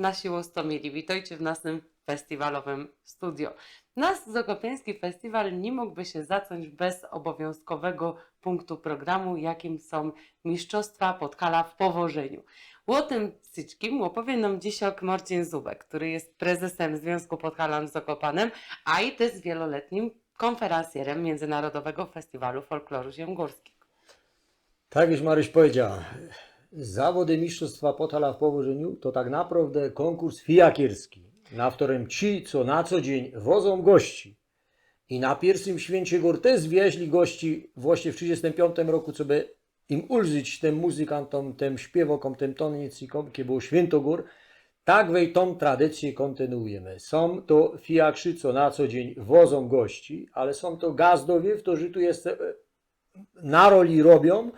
nasi łostomili, witajcie w naszym festiwalowym studio. Nasz Zakopiański Festiwal nie mógłby się zacząć bez obowiązkowego punktu programu, jakim są Mistrzostwa Podkala w powożeniu. O tym wszystkim opowie nam dzisiaj Marcin Zubek, który jest prezesem Związku Podhalan z Zakopanem, a i też wieloletnim konferencjerem Międzynarodowego Festiwalu Folkloru Ziemgórskiego. Tak już Maryś powiedziała. Zawody Mistrzostwa Podhala w położeniu to tak naprawdę konkurs fijakierski, na którym ci, co na co dzień wozą gości. I na pierwszym święcie gór też wieźli gości właśnie w 1935 roku, co by im ulżyć tym muzykantom, tym śpiewokom, tym tonnicnikom, kiedy było święto gór. Tak wej tą tradycję kontynuujemy. Są to fijakrzy, co na co dzień wozą gości, ale są to gazdowie, którzy tu jest, e, na roli robią,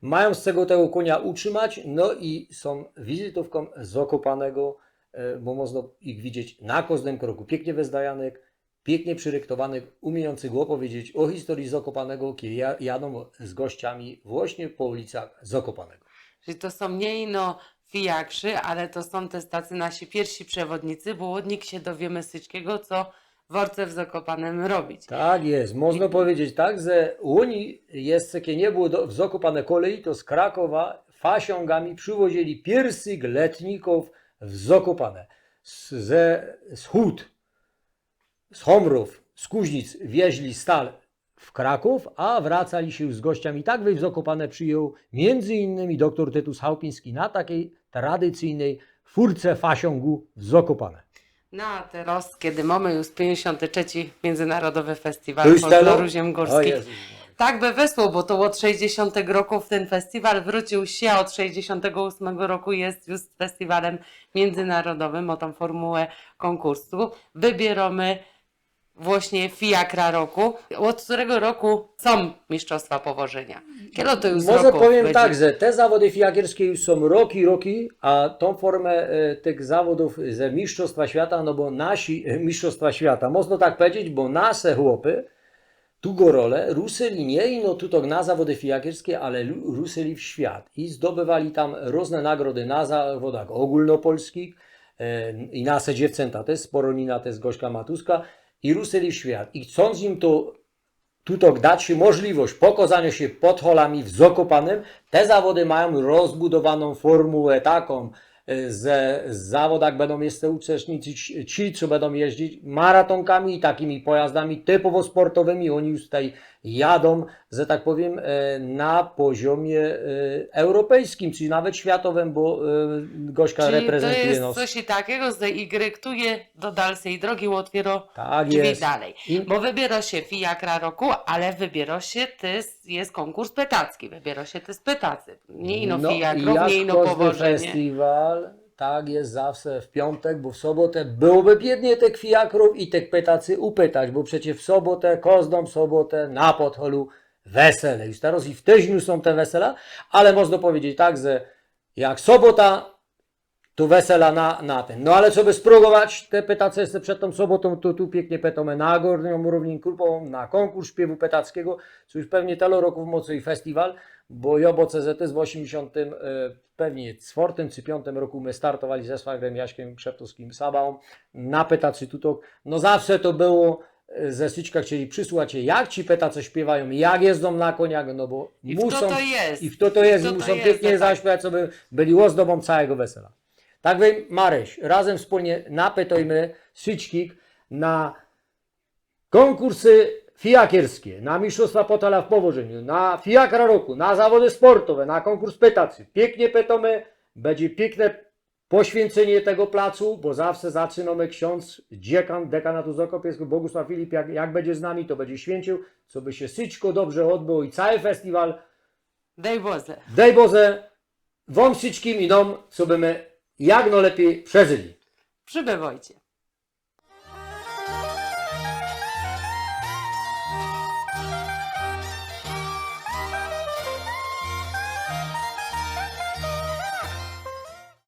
mają z tego tego konia utrzymać, no i są wizytówką Zakopanego, e, bo można ich widzieć na każdym kroku. Pięknie wezdajanych, pięknie przyryktowanych, umiejących opowiedzieć o historii Zakopanego, kiedy ja- jadą z gościami właśnie po ulicach Zakopanego. Czyli to są nie ino fijakrzy, ale to są też tacy nasi pierwsi przewodnicy, bo od nich się dowiemy wszystkiego, co w Orce w Zakopanem robić. Tak jest, można powiedzieć tak, że Unii jest, kiedy nie było do, w Zakopane kolei, to z Krakowa fasiągami przywozili pierwszych letników w Zakopane. Z, ze z Hut, z Homrów, z Kuźnic wieźli stal w Kraków, a wracali się z gościami. Tak w Zakopane przyjął między innymi doktor Tytus Chałpiński na takiej tradycyjnej furce fasiągu w Zakopane. No a teraz, kiedy mamy już 53. Międzynarodowy Festiwal już Folkloru? O. Jezus Maria. Tak by wysłał, bo to od 60 roku ten festiwal wrócił się, od 68 roku jest już festiwalem międzynarodowym o tą formułę konkursu. Wybieramy właśnie fiakra roku, od którego roku są mistrzostwa powożenia. Kiedy to już Może powiem będzie? tak, że te zawody fijakierskie już są roki, roki, a tą formę e, tych zawodów ze Mistrzostwa Świata, no bo nasi e, Mistrzostwa Świata, można tak powiedzieć, bo nasze chłopy tu go rolę ruszyli nie ino tutaj na zawody fijakierskie, ale ruszyli w świat i zdobywali tam różne nagrody na zawodach ogólnopolskich e, i nasze dziewczęta też, Sporonina też, Gośka Matuska i ruszyli w świat. I chcąc im to tutaj dać możliwość pokazania się pod holami w Zakopanem. Te zawody mają rozbudowaną formułę taką, e, w zawodach będą jeszcze uczestniczyć ci- co będą jeździć maratonkami i takimi pojazdami typowo sportowymi. Oni już tutaj jadą, że tak powiem, e, na poziomie e, europejskim, czy nawet światowym, bo Gośka Czyli to reprezentuje jest nas. coś takiego, że Y do dalszej drogi otwiera Tak drzwi jest. dalej. Bo wybiera się fijakra roku, ale wybiera się też, jest konkurs pytacki, wybiera się też pytacy. Nie ino No i fijakro, jak nie ino powożenie. festiwal, tak jest zawsze w piątek, bo w sobotę byłoby biednie tych fijakrów i tych pytacy upytać, bo przecież w sobotę, każdą sobotę na podholu wesele. Już teraz i w tygodniu są te wesela, ale można powiedzieć tak, że jak sobota, to wesela na, na ten. No ale co by spróbować te jeszcze przed tą sobotą, to tu pięknie petamy na górną równię grupową, na konkurs śpiewu petackiego, co już pewnie telo roku w mocy i festiwal, bo Jobo CZT z 80 e, pewnie czwartym czy piątym roku my startowali ze Swagrem Jaśkiem Krzeptowskim Sabą na petacy tutok. No zawsze to było e, ze Syczka chcieli przysłać je, jak ci petace śpiewają, jak jeżdżą na koniach, no bo I muszą... kto to jest? I kto to jest, to muszą jest, pięknie tak. zaśpiewać, co by byli ozdobą całego wesela. Tak więc Maryś, razem wspólnie napytajmy Syczkik na konkursy fijakierskie, na Mistrzostwa Potala w powożeniu, na fijakra roku, na zawody sportowe, na konkurs pytacy. Pięknie pytamy, będzie piękne poświęcenie tego placu, bo zawsze zaczynamy ksiądz, dziekan dekanatu Zakopieckiego, Bogusław Filip, jak, jak będzie z nami, to będzie święcił, co by się Syczko dobrze odbyło i cały festiwal Daj Boże. Daj Boże, wam wszystkim i nam, co by my jak no lepiej przeżyli. Przybywajcie.